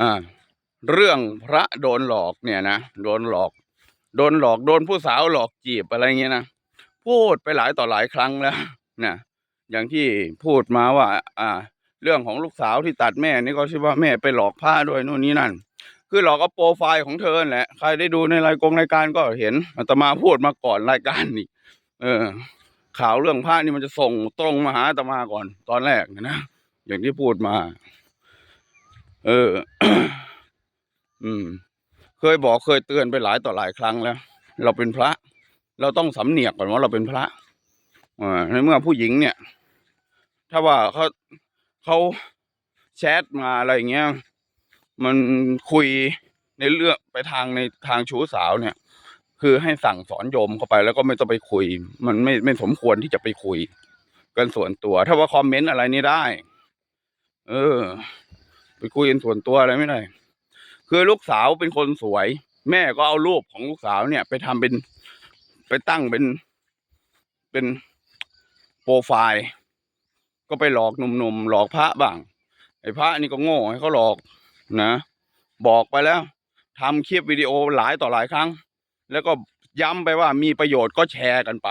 อ่าเรื่องพระโดนหลอกเนี่ยนะโดนหลอก โดนหลอกโดนผู้สาวหลอกจีบอะไรเงี้ยนะพูดไปหลายต่อหลายครั้งแล้วนะอย่างที่พูดมาว่า อ่า เรื่องของลูกสาวที่ตัดแม่นี่ก็คิดว่าแม่ไปหลอกผ้าด้วยนู่นนี่นั่น คือหลอกเอาโปรไฟล์ของเธอแหละใครได้ดูในรายกงรายการก็เห็นอาตมาพูดมาก่อนรายการนี่เออ ข่าวเรื่องพระนี่มันจะส่งตรงมาหาอาตมาก่อนตอนแรกนะอย่างที่พูดมา เออ อืม เคยบอกเคยเตือนไปหลายต่อหลายครั้งแล้ว เราเป็นพระ เราต้องสำเนียกก่อนว่าเราเป็นพระอ่าในเมื่อผู้หญิงเนี่ย ถ้าว่าเขาเขาแชทมาอะไรอย่างเงี้ย มันคุยในเรื่องไปทางในทางชู้สาวเนี่ย คือให้สั่งสอนโยมเข้าไปแล้วก็ไม่ต้องไปคุย มันไม่ไม่สมควรที่จะไปคุย กันส่วนตัว ถ้าว่าคอมเมนต์อะไรนี่ได้ เออ ไปคุยกันส่วนตัวอะไรไม่ได้ คือลูกสาวเป็นคนสวย แม่ก็เอารูปของลูกสาวเนี่ย ไปทำเป็นไปตั้งเป็นเป็นโปรไฟล์ ก็ไปหลอกหนุ่มๆหลอกพระบ้าง ไอ้พระนี่ก็โง่ให้เขาหลอกนะบอกไปแล้วทำคลิปวิดีโอหลายต่อหลายครั้ง แล้วก็ย้ำไปว่ามีประโยชน์ก็แชร์กันไป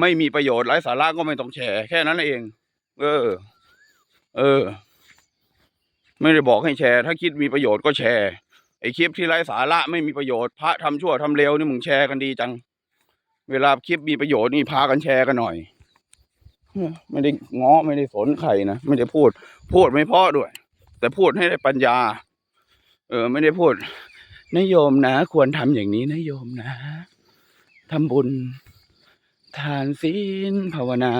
ไม่มีประโยชน์ไร้สาระก็ไม่ต้องแชร์แค่นั้นเอง เออ เออ ไม่ได้บอกให้แชร์ ถ้าคิดมีประโยชน์ก็แชร์ ไอ้คลิปที่ไร้สาระไม่มีประโยชน์ พระทำชั่วทำเลวนี่มึงแชร์กันดีจัง เวลาคลิปมีประโยชน์นี่พากันแชร์กันหน่อย ไม่ได้ง้อไม่ได้สนใครนะไม่ได้พูด พูดไม่เพราะด้วย แต่พูดให้ได้ปัญญา เออ ไม่ได้พูดนโยมนะ ควรทำอย่างนี้นะโยมนะทำบุญ ทานศีลภาวนา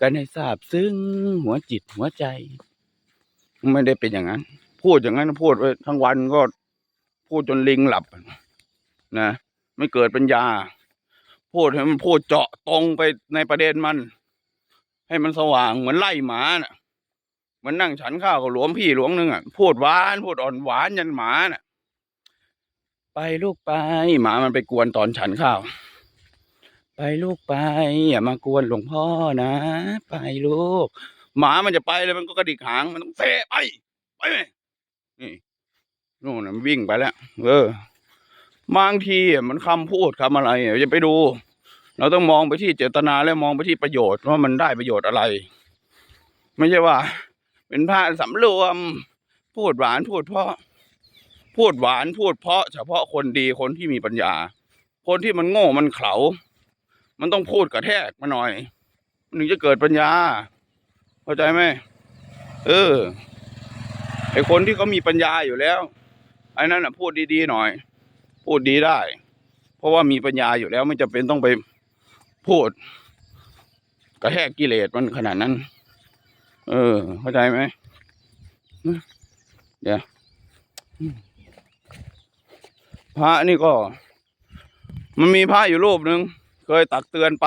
กันให้ทราบซึ้งหัวจิตหัวใจ ไม่ได้เป็นอย่างนั้น พูดอย่างนั้นพูดไปทั้งวันก็พูดจนลิงหลับนะ ไม่เกิดปัญญา พูดให้มันพูดเจาะตรงไปในประเด็นมัน ให้มันสว่างเหมือนไล่หมาน่ะ มันนั่งฉันข้าวกับหลวงพี่หลวงนึงอะพูดหวาน พูดอ่อนหวานยันหมาน่ะ ไปลูกไปหมามันไปกวนตอนฉันข้าว ไปลูกไปอย่ามากวนหลวงพ่อนะ ไปลูก หมามันจะไปเลยมันก็กระดิกหางมันต้องเซไปไปไหมนี่นู่นนะมันวิ่งไปแล้ว เออบางทีมันคำพูดคำอะไรอะอย่าไปดู เราต้องมองไปที่เจตนาและมองไปที่ประโยชน์ว่ามันได้ประโยชน์อะไร ไม่ใช่ว่า เป็นพระสำรวม พูดหวานพูดเพราะ พูดหวานพูดเพราะ เฉพาะคนดีคนที่มีปัญญา คนที่มันโง่มันเขลา มันต้องพูดกระแทกมาหน่อยมันถึงจะเกิดปัญญา เข้าใจไหมเออไอคนที่เขามีปัญญาอยู่แล้วไอ้นั่นอะ พูดดีๆหน่อย พูดดีได้ เพราะว่ามีปัญญาอยู่แล้วไม่จำเป็นต้องไปพูดกระแทกกิเลสมันขนาดนั้น เออ เข้าใจไหมเดี๋ยวพระนี่ก็ มันมีพระอยู่รูปหนึ่งเคยตักเตือนไป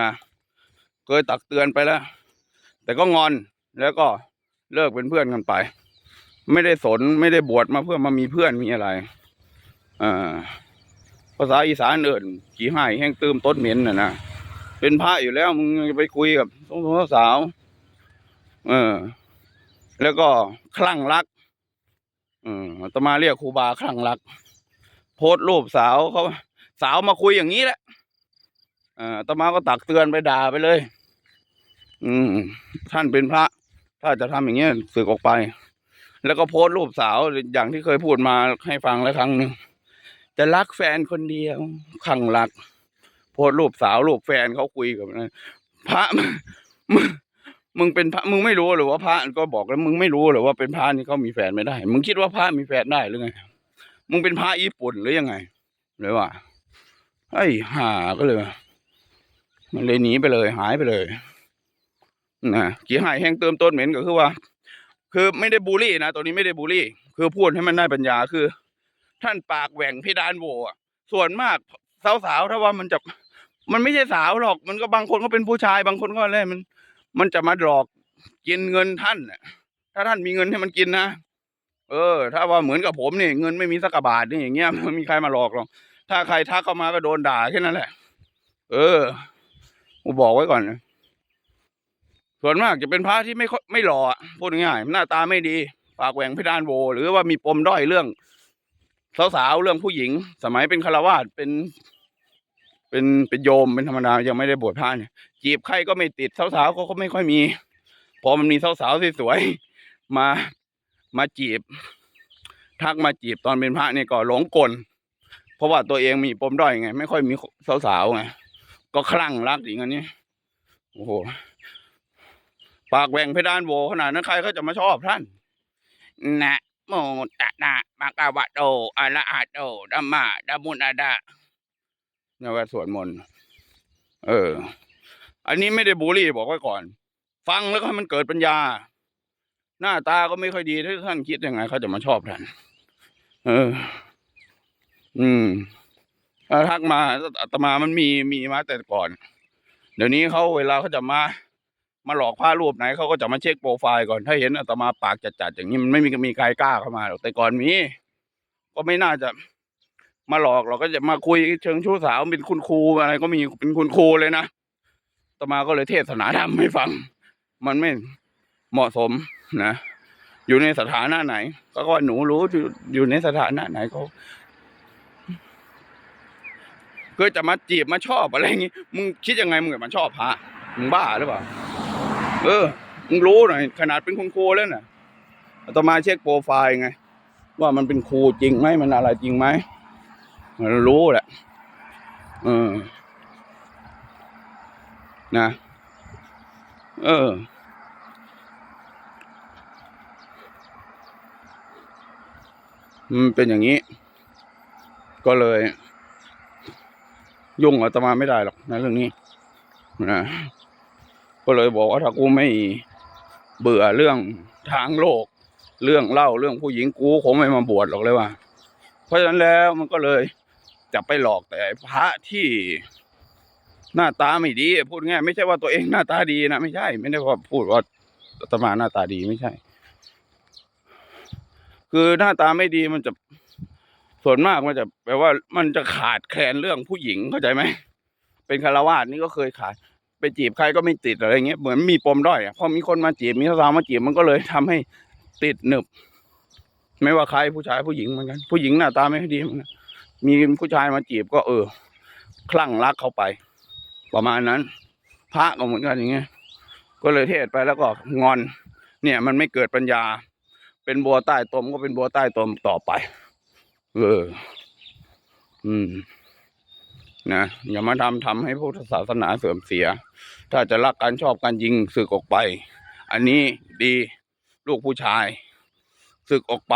นะเคยตักเตือนไปแล้ว แต่ก็งอนแล้วก็เลิกเป็นเพื่อนกันไป ไม่ได้สนไม่ได้บวชมาเพื่อมามีเพื่อนมีอะไรอ่าภาษาอีสานเอิญขี่ห้ายแห้งตืมต้นเหม็นน่ะนะเป็นพระอยู่แล้วมึงไปคุยกับสาวสาวเออ แล้วก็คลั่งรักเอออาตมาเรียกครูบาคลั่งรัก โพสรูปสาวเขาสาวมาคุยอย่างนี้แหละเอ่าอาตมาก็ตักเตือนไปด่าไปเลย อืมท่านเป็นพระ ถ้าจะทำอย่างเงี้ยสึกออกไป แล้วก็โพสต์รูปสาวอย่างที่เคยพูดมาให้ฟังแล้วครั้งหนึ่งจะรักแฟนคนเดียวขังรัก โพสต์รูปสาวรูปแฟนเขาคุยกับนะพระมึงมึงเป็นพระมึงไม่รู้หรือว่าพระก็บอกแล้วมึงไม่รู้หรือว่าเป็นพระนี่เขามีแฟนไม่ได้ มึงคิดว่าพระมีแฟนได้หรือไงมึงเป็นพระญี่ปุ่นหรือยังไงเลยว่าไอ้ห่าก็เลยมันเลยหนีไปเลย หายไปเลย นะกี่หายแห้งเติมต้นเหม็นก็คือว่า คือไม่ได้บูลลี่นะตัวนี้ไม่ได้บูลลี่ คือพูดให้มันได้ปัญญาคือ ท่านปากแหว่งเพดานโหวอะส่วนมากสาวๆถ้าว่ามันจะมันไม่ใช่สาวหรอก มันก็บางคนก็เป็นผู้ชาย บางคนก็อะไรมัน มันจะมาหลอกกินเงินท่านถ้าท่านมีเงินให้มันกินนะเออ ถ้าว่าเหมือนกับผมเนี่ยเงินไม่มีสักบาทนี่อย่างเงี้ยไม่มีใครมาหลอกหรอกถ้าใครทักเข้ามาก็โดนด่าแค่นั้นแหละ เออกูบอกไว้ก่อนนะ ส่วนมากจะเป็นพระที่ไม่ค่อยไม่หล่อพูดง่ายหน้าตาไม่ดี ปากแหว่งเพดานโว หรือว่ามีปมด้อยเรื่องสาวๆเรื่องผู้หญิง สมัยเป็นคารวาสเป็น เป็นเป็นโยมเป็นธรรมดายังไม่ได้บวชพระเนี่ยจีบใครก็ไม่ติดสาวๆก็ก็ไม่ค่อยมี พอมันมีสาวๆสวยๆมามาจีบ ทักมาจีบตอนเป็นพระเนี่ยก็หลงกลเพราะว่าตัวเองมีปมด้อยไง ไม่ค่อยมีสาวๆไงก็คลั่งรักอย่างนี้โอ้โห ปากแหว่งเพดานโวขนาดนั้นใครเขาจะมาชอบท่าน นะโมตัสนะมะกาวะโตอะระหะโตดัมมาดามุนอาดาเนี่ยว่าสวดมนต์เออ อันนี้ไม่ได้บูลลี่บอกไว้ก่อน ฟังแล้วก็ให้มันเกิดปัญญา หน้าตาก็ไม่ค่อยดีถ้าท่านคิดยังไงเขาจะมาชอบท่าน เออ อืมถ้าทักมาอาตมามันมีมีมาแต่ก่อน เดี๋ยวนี้เขาเวลาเขาจะมา มาหลอกพระรูปไหนเขาก็จะมาเช็คโปรไฟล์ก่อนถ้าเห็นอาตมาปากจัดๆอย่างนี้มันไม่มีมีใครกล้าเข้ามาหรอกแต่ก่อนมีก็ไม่น่าจะมาหลอกเราก็จะมาคุยเชิงชู้สาวเป็นคุณครูอะไรก็มีเป็นคุณครูเลยนะอาตมาก็เลยเทศนาธรรมให้ฟัง มันไม่เหมาะสมนะ อยู่ในสถานะไหน ก็ว่าหนูรู้อยู่ในสถานะไหนเขาก็จะมาจีบมาชอบอะไรอย่างงี้ มึงคิดยังไงมึงจะมาชอบพระมึงบ้าหรือเปล่า เออมึงรู้หน่อยขนาดเป็นคุณครูแล้วน่ะอาตมาเช็คโปรไฟล์ไง ว่ามันเป็นครูจริงไหมมันอะไรจริงไหมมันรู้แหละเออนะเออมันเป็นอย่างนี้ ก็เลย ยุ่งอาตมาไม่ได้หรอกในเรื่องนี้นะ ก็เลยบอกว่าถ้ากูไม่เบื่อเรื่องทางโลก เรื่องเล่าเรื่องผู้หญิงกูคงไม่มาบวชหรอกเลยว่า เพราะฉะนั้นแล้วมันก็เลยจะไปหลอกแต่พระที่หน้าตาไม่ดีพูดง่ายไม่ใช่ว่าตัวเองหน้าตาดีนะไม่ใช่ ไม่ได้ว่าพูดว่าอาตมาหน้าตาดีไม่ใช่ คือหน้าตาไม่ดีมันจะส่วนมากมันจะแปลว่ามันจะขาดแคลนเรื่องผู้หญิงเข้าใจไหมเป็นคารวาสนี่ก็เคยขาด ไปจีบใครก็ไม่ติดอะไรเงี้ยเหมือนมีปมด้อยพอมีคนมาจีบมีสาวมาจีบมันก็เลยทำให้ติดหนึบ ไม่ว่าใครผู้ชายผู้หญิงเหมือนกัน ผู้หญิงหน้าตาไม่คดีมันมีผู้ชายมาจีบก็เออ คลั่งรักเขาไป ประมาณนั้น พระก็เหมือนกันอย่างเงี้ยก็เลยเทศไปแล้วก็งอน เนี่ย มันไม่เกิดปัญญา เป็นบัวใต้ตมก็เป็นบัวใต้ตมต่อไป เออ อืม นะอย่ามาทำทำให้พุทธศาสนาเสื่อมเสีย ถ้าจะรักกันชอบกันยิงสึกออกไป อันนี้ดีลูกผู้ชายสึกออกไป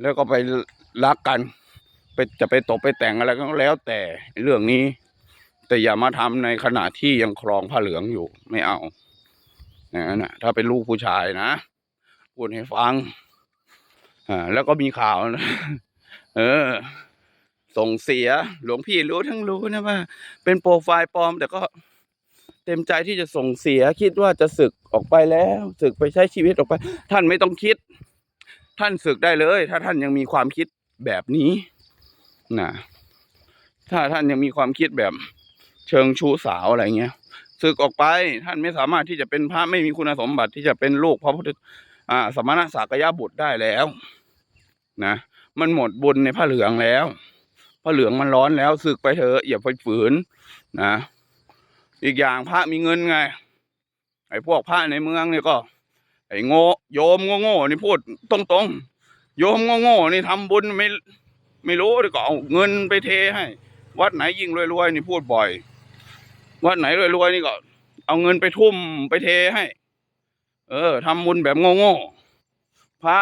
แล้วก็ไปรักกันไปจะไปตบไปแต่งอะไรก็แล้วแต่เรื่องนี้ แต่อย่ามาทำในขณะที่ยังครองผ้าเหลืองอยู่ไม่เอาอย่างนั้นนะถ้าเป็นลูกผู้ชายนะพูดให้ฟังอ่าแล้วก็มีข่าวนะเออ ส่งเสียหลวงพี่รู้ทั้งรู้นะว่า เป็นโปรไฟล์ปลอม แต่ก็เต็มใจที่จะส่งเสียคิดว่าจะศึกออกไปแล้วศึกไปใช้ชีวิตออกไป ท่านไม่ต้องคิด ท่านศึกได้เลย ถ้าท่านยังมีความคิดแบบนี้นะถ้าท่านยังมีความคิดแบบเชิงชู้สาวอะไรเงี้ยศึกออกไปท่านไม่สามารถที่จะเป็นพระไม่มีคุณสมบัติที่จะเป็นลูกพระพุทธอ่า สมณะสักยะบุตรได้แล้ว นะ มันหมดบุญในผ้าเหลืองแล้ว ผ้าเหลืองมันร้อนแล้วสึกไปเถอะอย่าไปฝืนนะอีกอย่างพระมีเงินไง ไอ้พวกพระในเมืองเนี่ยก็ ไอ้โง่โยมโง่ๆนี่พูดตรงๆโยมโง่ๆนี่ทำบุญไม่ไม่รู้เลยก็เอาเงินไปเทให้ วัดไหนยิ่งรวยๆนี่พูดบ่อย วัดไหนรวยๆนี่ก็ เอาเงินไปทุ่มไปเทให้ เออทำบุญแบบโง่ๆพระ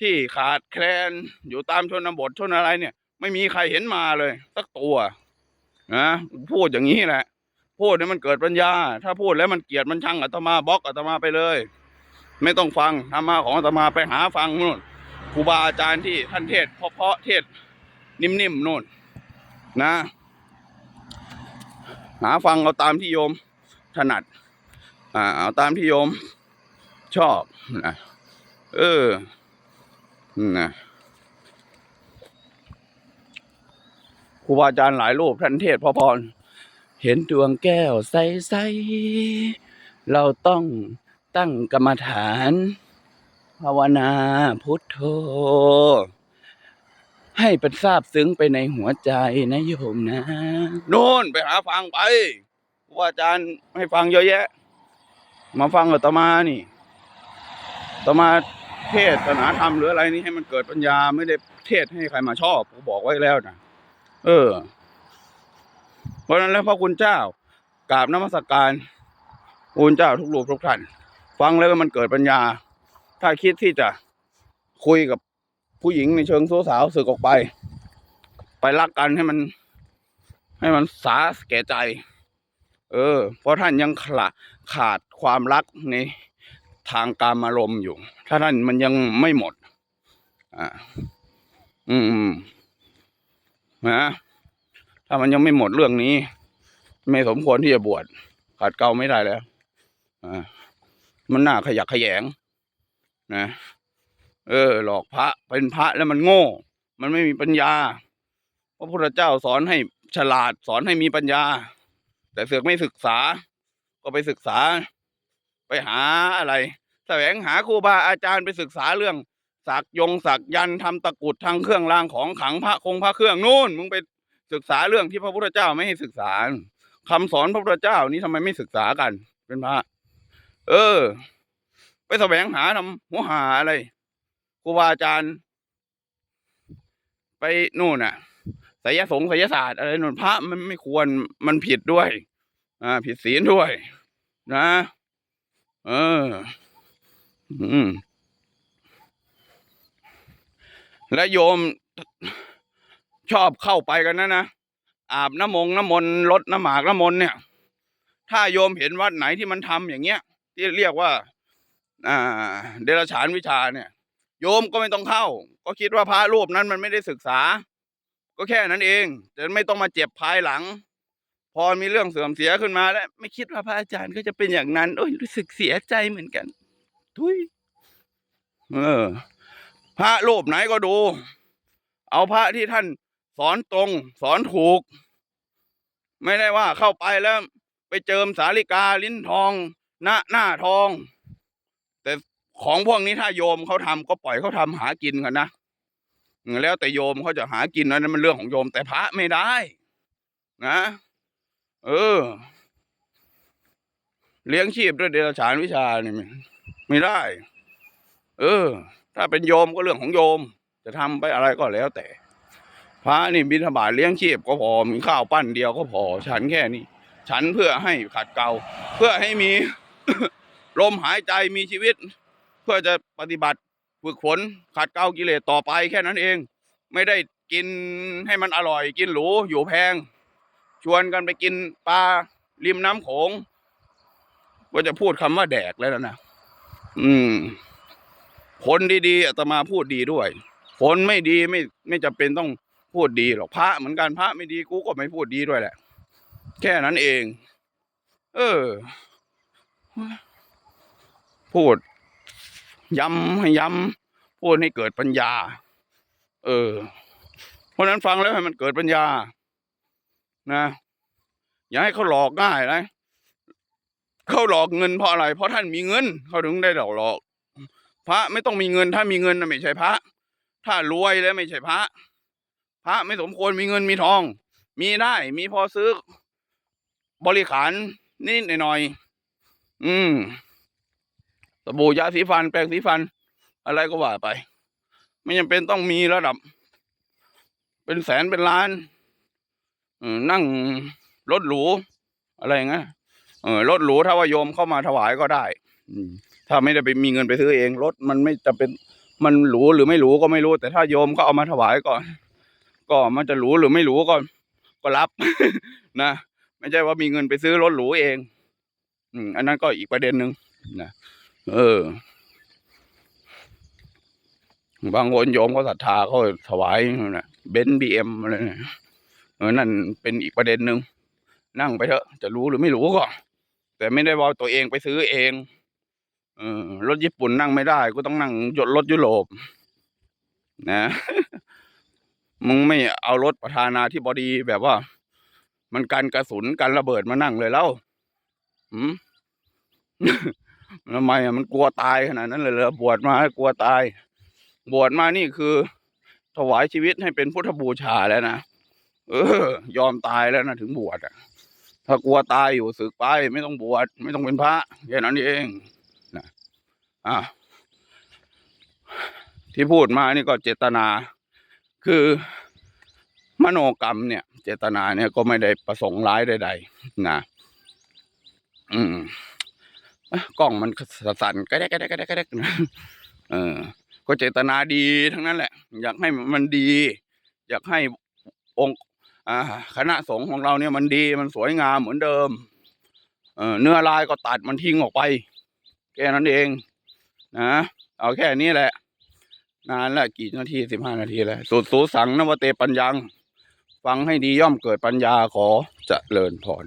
ที่ขาดแคลนอยู่ตามชนบทชนอะไรเนี่ย ไม่มีใครเห็นมาเลย สักตัวนะพูดอย่างนี้แหละ พูดให้มันเกิดปัญญา ถ้าพูดแล้วมันเกลียดมันชังอาตมาบล็อกอาตมาไปเลย ไม่ต้องฟังธรรมะของอาตมาไปหาฟังนู่นครูบาอาจารย์ที่ท่านเทศเพาะเทศนิ่มๆนู่นนะ หาฟังเอาตามที่โยมถนัด อ่าเอาตามที่โยมชอบนะเออนะ ครูบาอาจารย์หลายรูปท่านเทศพอพร เห็นดวงแก้วใสๆเราต้องตั้งกรรมฐาน ภาวนาพุทโธ ให้เป็นทราบซึ้งไปในหัวใจนะโยมนะโน่นไปหาฟังไปครูบาอาจารย์ให้ฟังเยอะแยะ มาฟังอาตมานี่ตมาเทศศาสนาธรรมหรืออะไรนี่ให้มันเกิดปัญญาไม่ได้เทศให้ใครมาชอบผมบอกไว้แล้วนะ เออ เพราะนั้นแล้วพระคุณเจ้ากราบนมัสการคุณเจ้าทุกรูปทุกท่าน ฟังแล้วมันเกิดปัญญา ถ้าคิดที่จะคุยกับผู้หญิงในเชิงโซสาวสึกออกไป ไปรักกันให้มัน ให้มันสาแก่ใจ เออ เพราะท่านยังขาดขาดความรักในทางการอารมณ์อยู่ ถ้าท่านมันยังไม่หมด อ่า อือืม นะถ้ามันยังไม่หมดเรื่องนี้ ไม่สมควรที่จะบวชขาดเกลาไม่ได้แล้วอ่ามันน่าขยักขยง นะ เออ หลอกพระเป็นพระแล้วมันโง่ มันไม่มีปัญญาพระพุทธเจ้าสอนให้ฉลาดสอนให้มีปัญญา แต่เสือกไม่ศึกษา ก็ไปศึกษา ไปหาอะไร แสวงหาครูบาอาจารย์ไปศึกษาเรื่อง สักยงสักยันต์ทำตะกุดทางเครื่องรางของขังพระคงพระเครื่องนู่นมึงไปศึกษาเรื่องที่พระพุทธเจ้าไม่ให้ศึกษาคำสอนพระพุทธเจ้านี้ทำไมไม่ศึกษากัน เป็นพระ เออ ไปแสวงหาทำหัวหาอะไรครูบาอาจารย์ ไปนู่นน่ะไสยสงไสยศาสตร์อะไรนู่นพระมันไม่ควรมันผิดด้วย อ่า ผิดศีลด้วย นะ เออ อืม และโยมชอบเข้าไปกันนะนะอาบน้ำมงน้ำมนต์ลดน้ำหมากน้ำมนต์เนี่ย ถ้าโยมเห็นวัดไหนที่มันทำอย่างเงี้ย ที่เรียกว่า อ่า เดรัจฉานวิชาเนี่ย โยมก็ไม่ต้องเข้า ก็คิดว่าพระรูปนั้นมันไม่ได้ศึกษา ก็แค่นั้นเองแต่ไม่ต้องมาเจ็บภายหลัง พอมีเรื่องเสื่อมเสียขึ้นมาแล้ว ไม่คิดว่าพระอาจารย์ก็จะเป็นอย่างนั้น โอ้ยรู้สึกเสียใจเหมือนกัน ทุยเออ พระรูปไหนก็ดู เอาพระที่ท่านสอนตรง สอนถูก ไม่ได้ว่าเข้าไปแล้ว ไปเจิมสาลิกาลิ้นทอง หน้าหน้าทอง แต่ของพวกนี้ถ้าโยมเขาทำก็ปล่อยเขาทำหากินกันนะแล้วแต่โยมเขาจะหากินนั้นมันเรื่องของโยมแต่พระไม่ได้ นะ เออ เลี้ยงชีพด้วยเดรัจฉานวิชาเนี่ยไม่ได้ เออ ถ้าเป็นโยมก็เรื่องของโยม จะทำไปอะไรก็แล้วแต่ พระนี่บิณฑบาตเลี้ยงชีพก็พอมีข้าวปั้นเดียวก็พอ ฉันแค่นี้ ฉันเพื่อให้ขัดเกลาเพื่อให้มีลมหายใจมีชีวิต เพื่อจะปฏิบัติฝึกฝนขัดเกลากิเลสต่อไปแค่นั้นเอง ไม่ได้กินให้มันอร่อย กินหรูอยู่แพง ชวนกันไปกินปลาริมน้ำโขงก็จะพูดคำว่าแดกแล้วนะ อืม คนดีๆอาตมาพูดดีด้วย คนไม่ดีไม่ไม่จำเป็นต้องพูดดีหรอกพระเหมือนกันพระไม่ดีกูก็ไม่พูดดีด้วยแหละ แค่นั้นเอง เออ พูดย้ำให้ย้ำพูดให้เกิดปัญญา เออ เพราะนั้นฟังแล้วให้มันเกิดปัญญา นะอย่าให้เขาหลอกง่ายนะเขาหลอกเงินเพราะอะไร เพราะท่านมีเงิน เขาถึงได้หลอกหลอก พระไม่ต้องมีเงิน ถ้ามีเงินไม่ใช่พระ ถ้ารวยแล้วไม่ใช่พระ พระไม่สมควรมีเงินมีทอง มีได้มีพอซื้อ บริขารนิดหน่อยๆอืมสบู่ยาสีฟัน แปรงสีฟัน อะไรก็ว่าไป ไม่จำเป็นต้องมีระดับ เป็นแสนเป็นล้านนั่งรถหรู อะไรเงี้ยรถหรูถ้าว่าโยมเข้ามาถวายก็ได้ อืม ถ้าไม่ได้ไปมีเงินไปซื้อเองรถมันไม่จะเป็นมันหรูหรือไม่หรูก็ไม่รู้ แต่ถ้าโยมก็เอามาถวายก่อน ก็มันจะหรูหรือไม่หรูก็ก็รับ นะไม่ใช่ว่ามีเงินไปซื้อรถหรูเอง อืมอันนั้นก็อีกประเด็นหนึ่งนะเออ บางคนโยมเขาศรัทธาเขาถวายนะเบนซ์บีเอ็มอะไรเนี่ยเออนั่นเป็นอีกประเด็นหนึ่งนั่งไปเถอะ จะรู้หรือไม่รู้ก็ แต่ไม่ได้ว่าตัวเองไปซื้อเอง รถญี่ปุ่นนั่งไม่ได้ ก็ต้องนั่งยนรถยุโรปนะ มึงไม่เอารถประธานาธิบดีแบบว่า มันกันกระสุนกันระเบิดมานั่งเลยแล้วหืมทำไมอะมันกลัวตายขนาดนั้นเลยเหรอบวชมากลัวตาย บวชมานี่คือ ถวายชีวิตให้เป็นพุทธบูชาแล้วนะเออยอมตายแล้วนะถึงบวชอะ ถ้ากลัวตายอยู่ศึกไป ไม่ต้องบวชไม่ต้องเป็นพระแค่นั้นเอง อะที่พูดมานี่ก็เจตนา คือมโนกรรมเนี่ย เจตนาเนี่ยก็ไม่ได้ประสงค์ร้ายใดๆนะอืมกล้องมันสั่นกระแดกกระแดกกระแดกกระแดกนะเออ ก็เจตนาดีทั้งนั้นแหละ อยากให้มันดี อยากให้องค์อ่าคณะสงฆ์ของเราเนี่ยมันดีมันสวยงามเหมือนเดิมเออเนื้อลายก็ตัดมันทิ้งออกไป แค่นั้นเอง นะเอาแค่นี้แหละ นานละกี่นาทีสิบห้านาทีแล้วสุดสูสังนวเตปัญญัง ฟังให้ดีย่อมเกิดปัญญาขอจเจริญพร